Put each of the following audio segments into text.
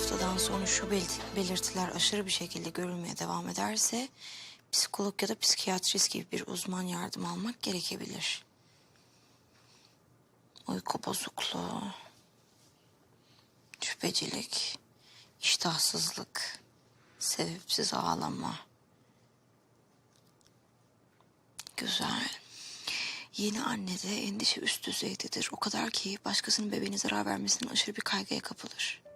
haftadan sonra şu bel- belirtiler aşırı bir şekilde görülmeye devam ederse... ...psikolog ya da psikiyatrist gibi bir uzman yardım almak gerekebilir. Uyku bozukluğu, şüphecilik, iştahsızlık, sebepsiz ağlama. Güzel. Yeni annede endişe üst düzeydedir. O kadar ki başkasının bebeğine zarar vermesinin aşırı bir kaygıya kapılır.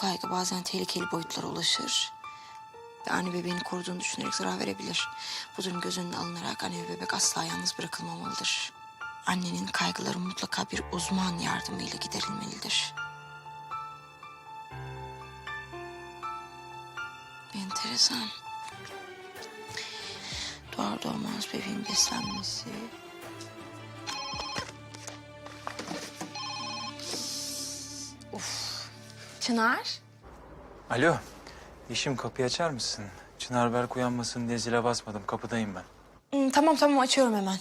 Kaygı bazen tehlikeli boyutlara ulaşır. Ve anne bebeğini koruduğunu düşünerek zarar verebilir. Bu durum göz önüne alınarak anne ve bebek asla yalnız bırakılmamalıdır. Annenin kaygıları mutlaka bir uzman yardımıyla giderilmelidir. Enteresan. Doğar doğmaz bebeğin beslenmesi. Çınar. Alo. Yeşim kapıyı açar mısın? Çınar Berk uyanmasın diye zile basmadım. Kapıdayım ben. Hmm, tamam tamam açıyorum hemen.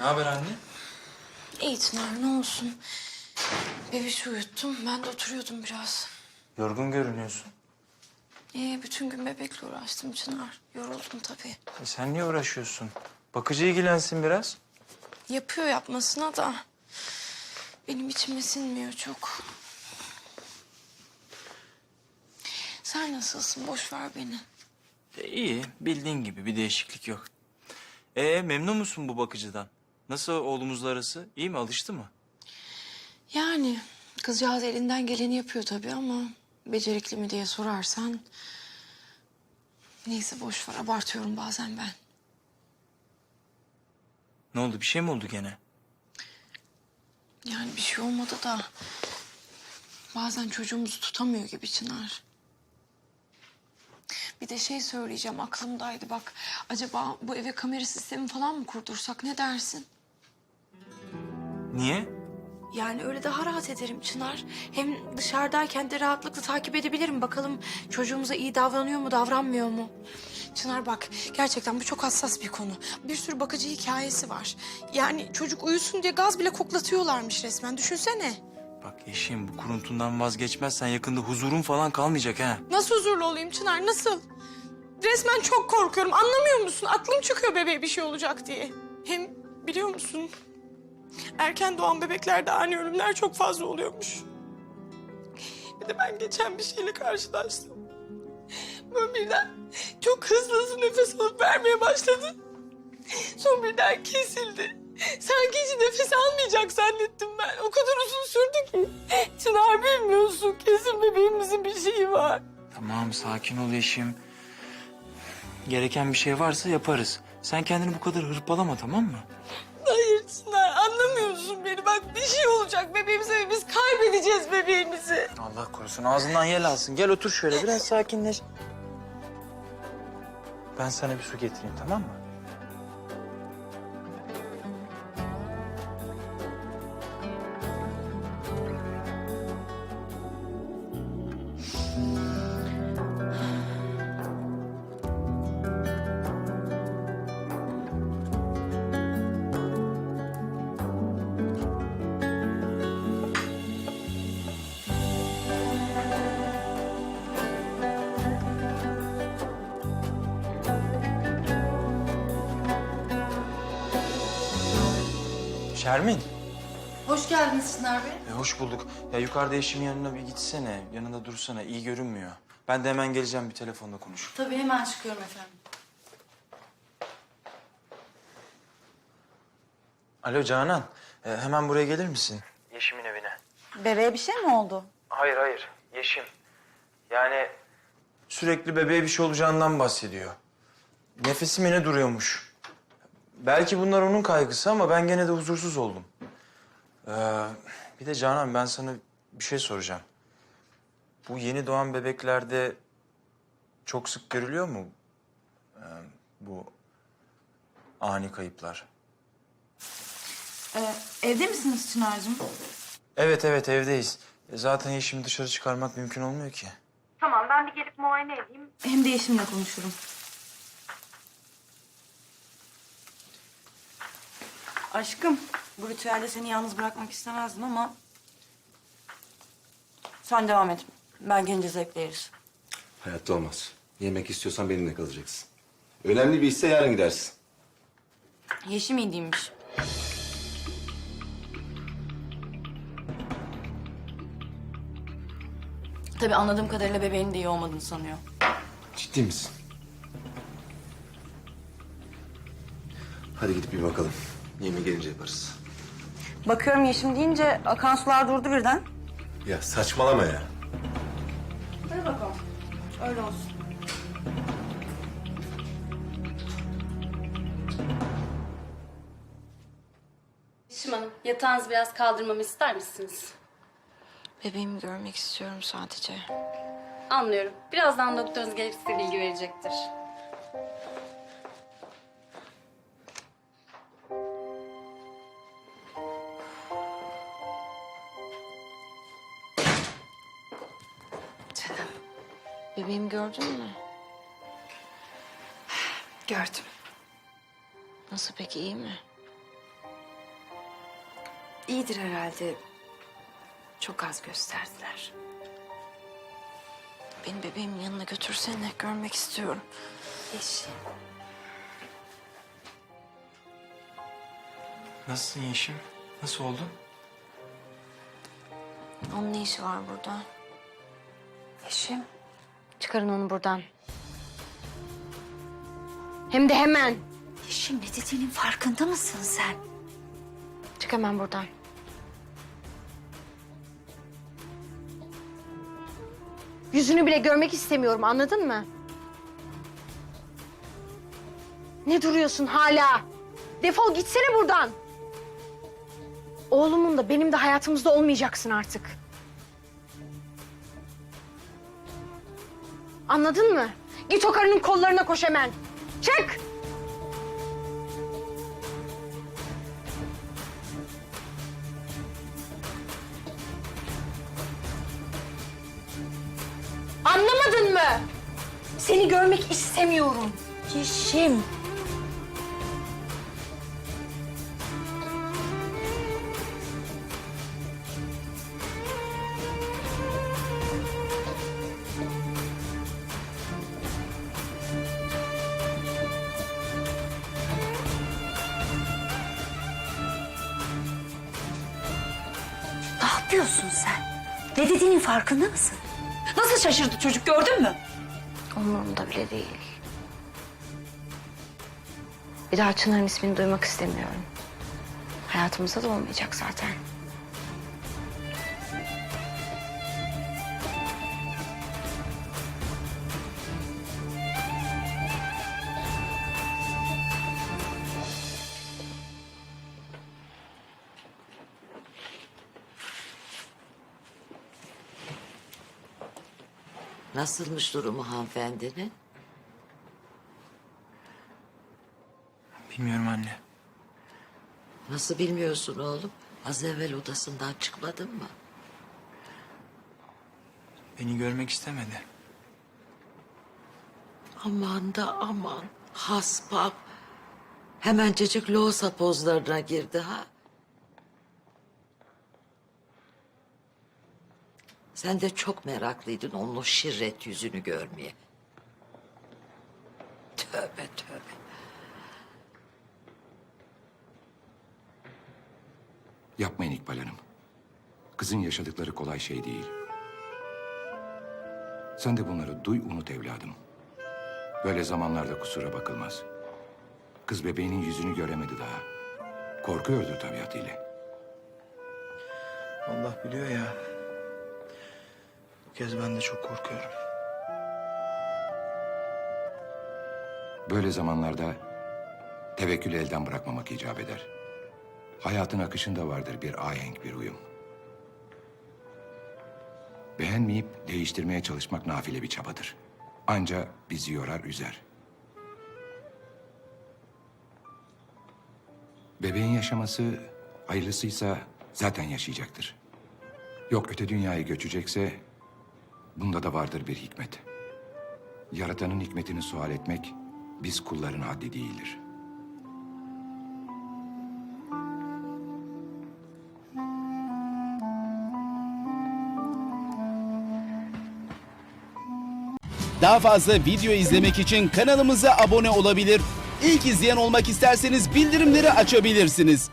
Ne haber anne? İyi Çınar ne olsun. Bebeği uyuttum. Ben de oturuyordum biraz. Yorgun görünüyorsun. Ee, bütün gün bebekle uğraştım Çınar. Yoruldum tabii. E sen niye uğraşıyorsun? Bakıcı ilgilensin biraz. Yapıyor yapmasına da benim içime sinmiyor çok. Sen nasılsın? Boş ver beni. E, iyi. Bildiğin gibi bir değişiklik yok. E memnun musun bu bakıcıdan? Nasıl oğlumuzla arası? İyi mi? Alıştı mı? Yani kızcağız elinden geleni yapıyor tabii ama becerikli mi diye sorarsan... Neyse boş ver abartıyorum bazen ben. Ne oldu? Bir şey mi oldu gene? Yani bir şey olmadı da bazen çocuğumuzu tutamıyor gibi Çınar. Bir de şey söyleyeceğim aklımdaydı bak. Acaba bu eve kamera sistemi falan mı kurdursak ne dersin? Niye? Yani öyle daha rahat ederim Çınar. Hem dışarıdayken de rahatlıkla takip edebilirim. Bakalım çocuğumuza iyi davranıyor mu, davranmıyor mu? Çınar bak, gerçekten bu çok hassas bir konu. Bir sürü bakıcı hikayesi var. Yani çocuk uyusun diye gaz bile koklatıyorlarmış resmen. Düşünsene. Bak Yeşim bu kuruntundan vazgeçmezsen yakında huzurun falan kalmayacak ha. Nasıl huzurlu olayım Çınar, nasıl? Resmen çok korkuyorum. Anlamıyor musun? Aklım çıkıyor bebeğe bir şey olacak diye. Hem biliyor musun? Erken doğan bebeklerde ani ölümler çok fazla oluyormuş. Bir de ben geçen bir şeyle karşılaştım. Böyle birden çok hızlı hızlı nefes alıp vermeye başladı. Son birden kesildi. Sanki hiç nefes almayacak zannettim ben. O kadar uzun sürdü ki. Çınar bilmiyorsun. Kesin bebeğimizin bir şeyi var. Tamam sakin ol Yeşim. Gereken bir şey varsa yaparız. Sen kendini bu kadar hırpalama tamam mı? Hayır Çınar anlamıyorsun beni. Bak bir şey olacak bebeğimize ve biz kaybedeceğiz bebeğimizi. Allah korusun ağzından yel alsın. Gel otur şöyle biraz sakinleş. Ben sana bir su getireyim tamam mı? Şermin. Hoş geldiniz Çınar Bey. E, hoş bulduk. Ya yukarıda eşimin yanına bir gitsene. Yanında dursana. iyi görünmüyor. Ben de hemen geleceğim bir telefonda konuş. Tabii hemen çıkıyorum efendim. Alo Canan. e, hemen buraya gelir misin? Yeşim'in evine. Bebeğe bir şey mi oldu? Hayır hayır. Yeşim. Yani... Sürekli bebeğe bir şey olacağından bahsediyor. Nefesim yine duruyormuş. Belki bunlar onun kaygısı ama ben gene de huzursuz oldum. Ee, bir de Canan ben sana bir şey soracağım. Bu yeni doğan bebeklerde çok sık görülüyor mu e, bu ani kayıplar? Ee, evde misiniz Çınar'cığım? Evet evet evdeyiz. E, Zaten Yeşim'i dışarı çıkarmak mümkün olmuyor ki. Tamam ben bir gelip muayene edeyim. Hem de eşimle konuşurum. Aşkım, bu ritüelde seni yalnız bırakmak istemezdim ama... Sen devam et. Ben gelince zevkle yeriz. Hayatta olmaz. Yemek istiyorsan benimle kalacaksın. Önemli bir işse yarın gidersin. Yeşim iyi değilmiş. Tabii anladığım kadarıyla bebeğinin de iyi olmadığını sanıyor. Ciddi misin? Hadi gidip bir bakalım. Yemeği gelince yaparız. Bakıyorum Yeşim deyince akan sular durdu birden. Ya saçmalama ya. Hadi bakalım. Öyle olsun. Yeşim Hanım yatağınızı biraz kaldırmamı ister misiniz? Bebeğimi görmek istiyorum sadece. Anlıyorum. Birazdan doktorunuz gelip size bilgi verecektir. Bebeğimi gördün mü? Gördüm. Nasıl peki iyi mi? İyidir herhalde. Çok az gösterdiler. Beni bebeğimin yanına götürsene. Görmek istiyorum. Yeşim. Nasılsın Yeşim? Nasıl oldu? Onun ne işi var burada? Yeşim. Çıkarın onu buradan. Hem de hemen. Ne dediğinin farkında mısın sen? Çık hemen buradan. Yüzünü bile görmek istemiyorum anladın mı? Ne duruyorsun hala? Defol gitsene buradan. Oğlumun da benim de hayatımızda olmayacaksın artık. Anladın mı? Git o karının kollarına koş hemen. Çık! Anlamadın mı? Seni görmek istemiyorum. Yeşim. Ne yapıyorsun sen? Ne dediğinin farkında mısın? Nasıl şaşırdı çocuk gördün mü? Umurumda bile değil. Bir daha Çınar'ın ismini duymak istemiyorum. Hayatımızda da olmayacak zaten. Nasılmış durumu hanımefendinin? Bilmiyorum anne. Nasıl bilmiyorsun oğlum? Az evvel odasından çıkmadın mı? Beni görmek istemedi. Aman da aman. Haspam. Hemencecik loğusa pozlarına girdi ha. Sen de çok meraklıydın onun o şirret yüzünü görmeye. Tövbe tövbe. Yapmayın İkbal Hanım. Kızın yaşadıkları kolay şey değil. Sen de bunları duy unut evladım. Böyle zamanlarda kusura bakılmaz. Kız bebeğinin yüzünü göremedi daha. Korkuyordur tabiatıyla. Allah biliyor ya. Kez ben de çok korkuyorum. Böyle zamanlarda tevekkülü elden bırakmamak icap eder. Hayatın akışında vardır bir ahenk, bir uyum. Beğenmeyip değiştirmeye çalışmak nafile bir çabadır. Anca bizi yorar üzer. Bebeğin yaşaması hayırlısıysa zaten yaşayacaktır. Yok öte dünyaya göçecekse bunda da vardır bir hikmet. Yaratanın hikmetini sual etmek biz kulların haddi değildir. Daha fazla video izlemek için kanalımıza abone olabilir. İlk izleyen olmak isterseniz bildirimleri açabilirsiniz.